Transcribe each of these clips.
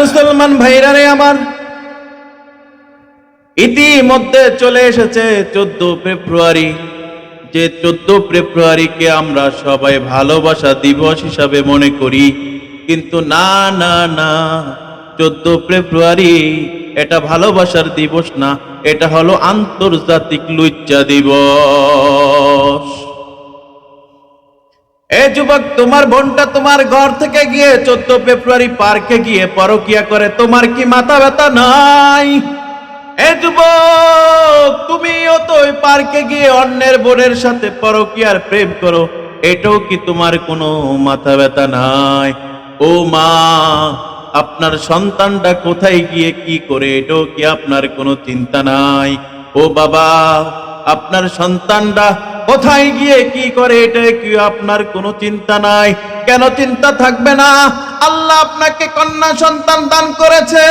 মুসলমান ভাইরা রে আমার। ইতিমধ্যে চলে এসেছে চোদ্দ ফেব্রুয়ারি। যে চোদ্দ ফেব্রুয়ারিকে আমরা সবাই ভালোবাসা দিবস হিসাবে মনে করি। কিন্তু না না না, চোদ্দ ফেব্রুয়ারি এটা ভালোবাসার দিবস না, এটা হলো আন্তর্জাতিক লুচ্চা দিবস। এ যুবক, তোমার বোনটা তোমার ঘর থেকে গিয়ে চোদ্দ ফেব্রুয়ারি পার্কে গিয়ে পরকিয়া করে, তোমার কি মাথা ব্যথা নাই? এ যুবক, তুমিও তো ওই পার্কে গিয়ে অন্যের বোনের সাথে পরকিয়ার প্রেম করো, এটাও কি তোমার কোনো মাথা ব্যথা নাই? ও মা, আপনার সন্তানটা কোথায় গিয়ে কি করে, এটাও কি আপনার কোনো চিন্তা নাই? ও বাবা, আপনার সন্তানরা কোথায় গিয়ে কি করে এটা কি আপনার কোনো চিন্তা নাই? কেন চিন্তা থাকবে না? আল্লাহ আপনাকে কন্যা সন্তান দান করেছে।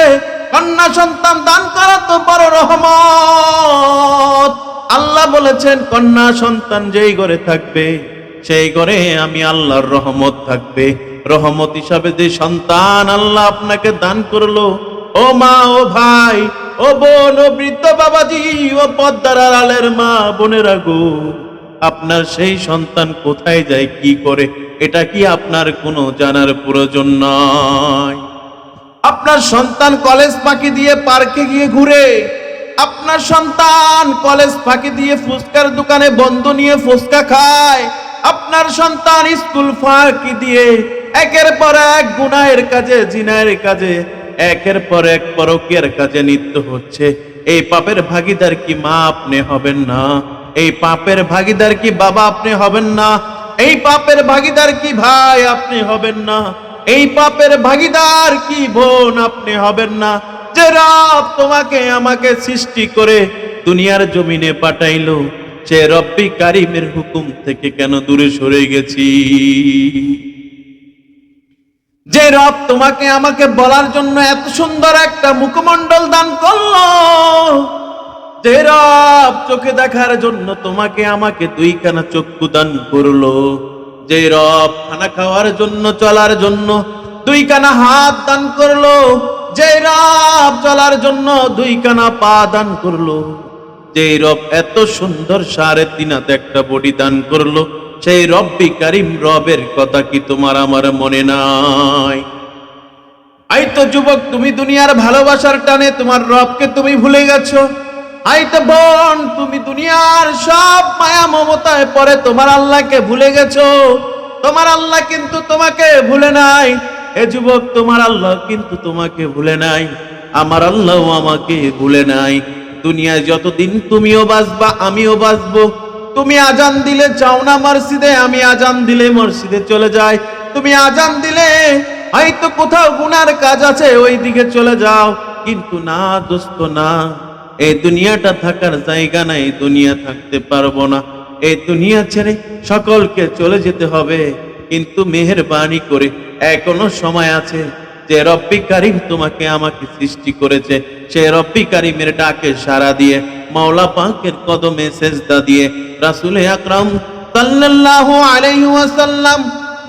কন্যা সন্তান দান করা তো বড় রহমত। আল্লাহ বলেছেন, কন্যা সন্তান যেই ঘরে থাকবে, সেই ঘরে আমি আল্লাহর রহমত থাকবে। রহমত হিসাবে যে সন্তান আল্লাহ আপনাকে দান করল, ও মা, ও ভাই, ও বোন, ও বৃদ্ধ বাবাজি, ও পদ্মার আলের মা, বোনেরা গো আপনার সেই সন্তান কোথায় যায়, কি করে? এটা কি আপনার কোনো জানার প্রয়োজন নয় আপনার সন্তান কলেজ ফাঁকি দিয়ে পার্কে গিয়ে ঘুরে, আপনার সন্তান কলেজ ফাঁকি দিয়ে ফুচকার দোকানে বন্ধ নিয়ে ফুচকা খায়, আপনার সন্তান স্কুল ফাঁকি দিয়ে একের পর এক গুনাহের কাজে জিনায়ের কাজে, একের পর এক পরকের কাজে নিত্য হচ্ছে। এই পাপের ভাগিদার কি মা আপনি হবেন না? এই পাপের ভাগিদার কি বাবা আপনি হবেন না? এই পাপের ভাগিদার কি ভাই আপনি হবেন না? এই পাপের ভাগিদার কি বোন আপনি হবেন না? যে রব তোমাকে আমাকে সৃষ্টি করে দুনিয়ার জমিনে পাঠাইলো, সে রব্বি কারিমের হুকুম থেকে কেন দূরে সরে গেছি? যে রব তোমাকে আমাকে বলার জন্য এত সুন্দর একটা মুখমণ্ডল দান করল যে রব চোখে দেখার জন্য তোমাকে আমাকে দুইখানা চক্ষু দান করল। যে রব খানা খাওয়ার জন্য, চলার জন্য দুইখানা হাত দান করল। যে রব চলার জন্য দুইখানা পা দান করল। যে রব এত সুন্দর সাড়ে তিন হাতে একটা বডি দান করল। সেই রব্বি কারিম রবের কথা কি তোমার আমার মনে নাই? আই তো যুবক, তুমি দুনিয়ার ভালোবাসার টানে তোমার রবকে তুমি ভুলে গেছো। আই তো বোন, তুমি দুনিয়ার সব মায়া মমতায় পরে তোমার আল্লাহকে ভুলে গেছো? তোমার আল্লাহ কিন্তু তোমাকে ভুলে নাই। এ যুবক, তোমার আল্লাহ কিন্তু তোমাকে ভুলে নাই। আমার আল্লাহ আমাকে ভুলে নাই। দুনিয়ায় যতদিন তুমিও বাঁচবা, আমিও বাঁচবো। তুমি আজান দিলে যাও না মসজিদে, আমি আজান দিলে মসজিদে চলে যাই। তুমি আজান দিলে হয়তো কোথাও গুনার কাজ আছে ওই দিকে চলে যাও। কিন্তু না দোস্ত, না। এই দুনিয়াটা থাকার জায়গা নাই, দুনিয়া থাকতে পারব না। এই দুনিয়া ছেড়ে সকলকে চলে যেতে হবে, কিন্তু মেহেরবানি করে এখনও সময় আছে। যে রব্বি কারিম তোমাকে আমাকে সৃষ্টি করেছে, সে রব্বি কারিমের ডাকে সাড়া দিয়ে, মাওলা পাকের কদমে সেজদা দিয়ে, রাসূল আকরাম সাল্লাল্লাহু আলাইহি ওয়াসাল্লাম,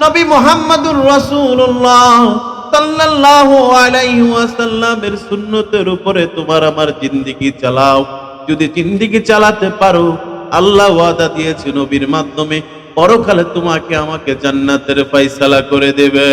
নবী মুহাম্মদুর রাসূলুল্লাহ সাল্লাল্লাহু আলাইহি ওয়াসাল্লামের সুন্নতের উপরে তোমার আমার জিন্দেগি চালাও। যদি জিন্দেগি চালাতে পারো, আল্লাহ ওয়াদা দিয়েছে নবীর মাধ্যমে, পরকালে তোমাকে আমাকে জান্নাতের ফয়সালা করে দেবে।